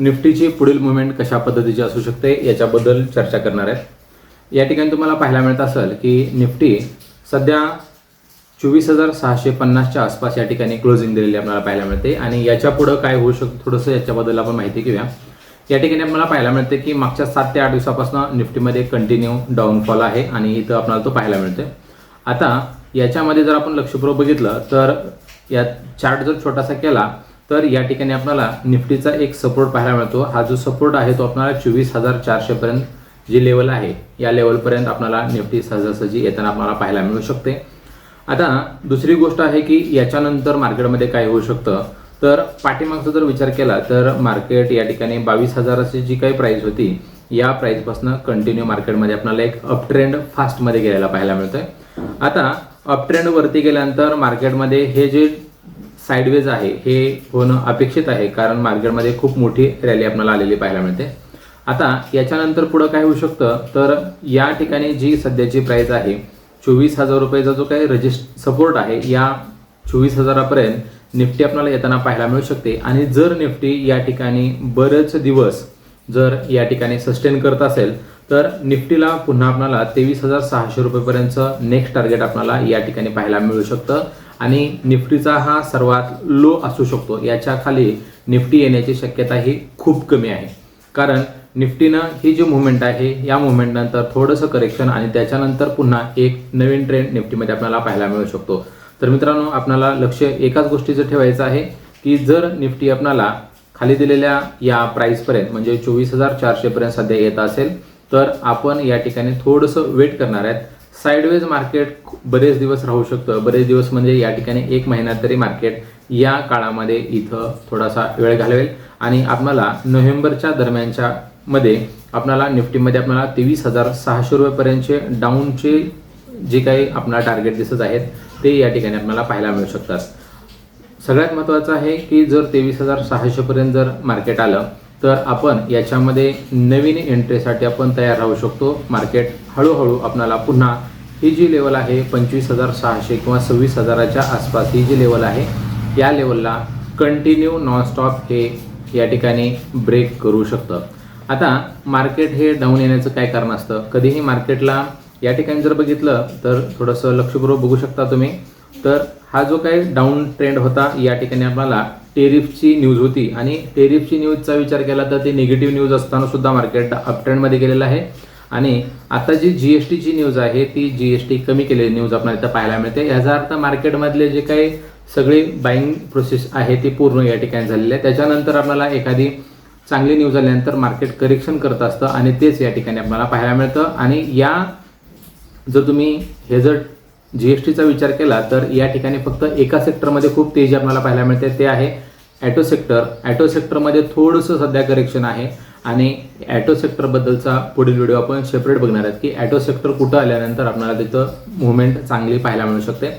निफ्टीची पुढील मुवमेंट कशा पद्धतीची असू शकते याच्याबद्दल चर्चा करणार आहेत. या ठिकाणी तुम्हाला पाहायला मिळत असेल की निफ्टी सध्या चोवीस हजार सहाशे पन्नासच्या आसपास या ठिकाणी क्लोजिंग दिलेली आपल्याला पाहायला मिळते आणि याच्या पुढं काय होऊ शकतं थोडंसं याच्याबद्दल आपण माहिती घेऊया. या ठिकाणी आपल्याला पाहायला मिळते की मागच्या सात ते आठ दिवसापासून निफ्टीमध्ये कंटिन्यू डाऊनफॉल आहे आणि इथं आपल्याला तो पाहायला मिळते आता याच्यामध्ये जर आपण लक्षपूर्वक बघितलं तर या चार्ट जर छोटासा केला तर या ठिकाणी आपल्याला निफ्टीचा एक सपोर्ट पाहायला मिळतो. हा जो सपोर्ट आहे तो आपल्याला चोवीस हजार चारशेपर्यंत जी लेवल आहे या लेवलपर्यंत आपल्याला निफ्टी सहजासहजी येताना आपल्याला पाहायला मिळू शकते. आता दुसरी गोष्ट आहे की याच्यानंतर मार्केटमध्ये काय होऊ शकतं? तर पाठीमागचा जर विचार केला तर मार्केट या ठिकाणी बावीस हजाराची जी काही प्राईस होती या प्राईसपासून कंटिन्यू मार्केटमध्ये आपल्याला एक अप ट्रेंड फास्टमध्ये गेलेला पाहायला मिळतोय. आता अप ट्रेंड वरती गेल्यानंतर मार्केटमध्ये हे जे साईडवेज आहे हे होणं अपेक्षित आहे कारण मार्केटमध्ये खूप मोठी रॅली आपल्याला आलेली पाहायला मिळते. आता याच्यानंतर पुढं काय होऊ शकतं? तर या ठिकाणी जी सध्याची प्राईस आहे चोवीस हजार रुपयाचा जो काही रजिस्ट सपोर्ट आहे या चोवीस हजारापर्यंत निफ्टी आपल्याला येताना पाहायला मिळू शकते. आणि जर निफ्टी या ठिकाणी बरेच दिवस जर या ठिकाणी सस्टेन करत असेल तर निफ्टीला पुन्हा आपल्याला तेवीस हजार सहाशे रुपयेपर्यंतचं नेक्स्ट टार्गेट आपल्याला या ठिकाणी पाहायला मिळू शकतं. आणि निफ्टीचा हा सर्वात लो असू शकतो. याच्या खाली निफ्टी येण्याची शक्यता ही खूप कमी आहे. कारण निफ्टीनं ही जी मुवमेंट आहे या मुवमेंटनंतर थोडंसं करेक्शन आणि त्याच्यानंतर पुन्हा एक नवीन ट्रेंड निफ्टीमध्ये आपल्याला पाहायला मिळू शकतो. तर मित्रांनो आपल्याला लक्ष एकाच गोष्टीचं ठेवायचं आहे की जर निफ्टी आपल्याला खाली दिलेल्या या प्राईसपर्यंत म्हणजे चोवीस हजार चारशेपर्यंत सध्या येत असेल तर आपण या ठिकाणी थोडंसं वेट करणार आहेत. साईडवेज मार्केट बरेच दिवस राहू शकतं. बरेच दिवस म्हणजे या ठिकाणी एक महिन्यात तरी मार्केट या काळामध्ये इथं थोडासा वेळ घालवेल. आणि आपणाला नोव्हेंबरच्या दरम्यानच्या मध्ये आपणाला निफ्टीमध्ये आपल्याला तेवीस हजार सहाशे रुपयेपर्यंतचे डाऊनचे जे काही आपला टार्गेट दिसत आहेत ते या ठिकाणी आपल्याला पाहायला मिळू शकतात. सगळ्यात महत्त्वाचं आहे की जर तेवीस हजार सहाशेपर्यंत जर मार्केट आलं तर आपण याच्यामध्ये नवीन एंट्रीसाठी आपण तयार राहू शकतो. मार्केट हळूहळू आपणाला पुन्हा ही जी लेवल आहे पंचवीस हजार सहाशे किंवा सव्वीस हजाराच्या आसपास ही जी लेवल आहे या लेवलला कंटिन्यू नॉनस्टॉप हे या ठिकाणी ब्रेक करू शकतं. आता मार्केट हे डाऊन येण्याचं काय कारण असतं? कधीही मार्केटला या ठिकाणी जर बघितलं तर थोडंसं लक्षपूर्वक बघू शकता तुम्ही. तर हा जो काही डाऊन ट्रेंड होता या ठिकाणी आपल्याला टेरिफची न्यूज होती. आणि टेरिफची न्यूजचा विचार केला तर ते निगेटिव्ह न्यूज असताना सुद्धा मार्केट अपट्रेंडमध्ये गेलेलं आहे. आणि आता जी जी एस टीची न्यूज आहे ती जी एस टी कमी केलेली न्यूज आपल्याला इथं पाहायला मिळते. याचा अर्थ मार्केटमधले जे काही सगळी बाईंग प्रोसेस आहे ती पूर्ण या ठिकाणी झालेली आहे. त्याच्यानंतर आपल्याला एखादी चांगली न्यूज आल्यानंतर मार्केट करेक्शन करत असतं आणि तेच या ठिकाणी आपल्याला पाहायला मिळतं. आणि या जर तुम्ही हे जर जी एस टीचा विचार केला तर या ठिकाणी फक्त एका सेक्टरमध्ये खूप तेजी आपल्याला पाहायला मिळते. ते आहे ॲटो सेक्टर ॲटो सेक्टरमध्ये थोडंसं सध्या करेक्शन आहे. आणि ॲटो सेक्टरबद्दलचा पुढील व्हिडिओ आपण सेपरेट बघणार आहेत की ॲटो सेक्टर कुठं आल्यानंतर आपल्याला तिथं मुवमेंट चांगली पाहायला मिळू शकते.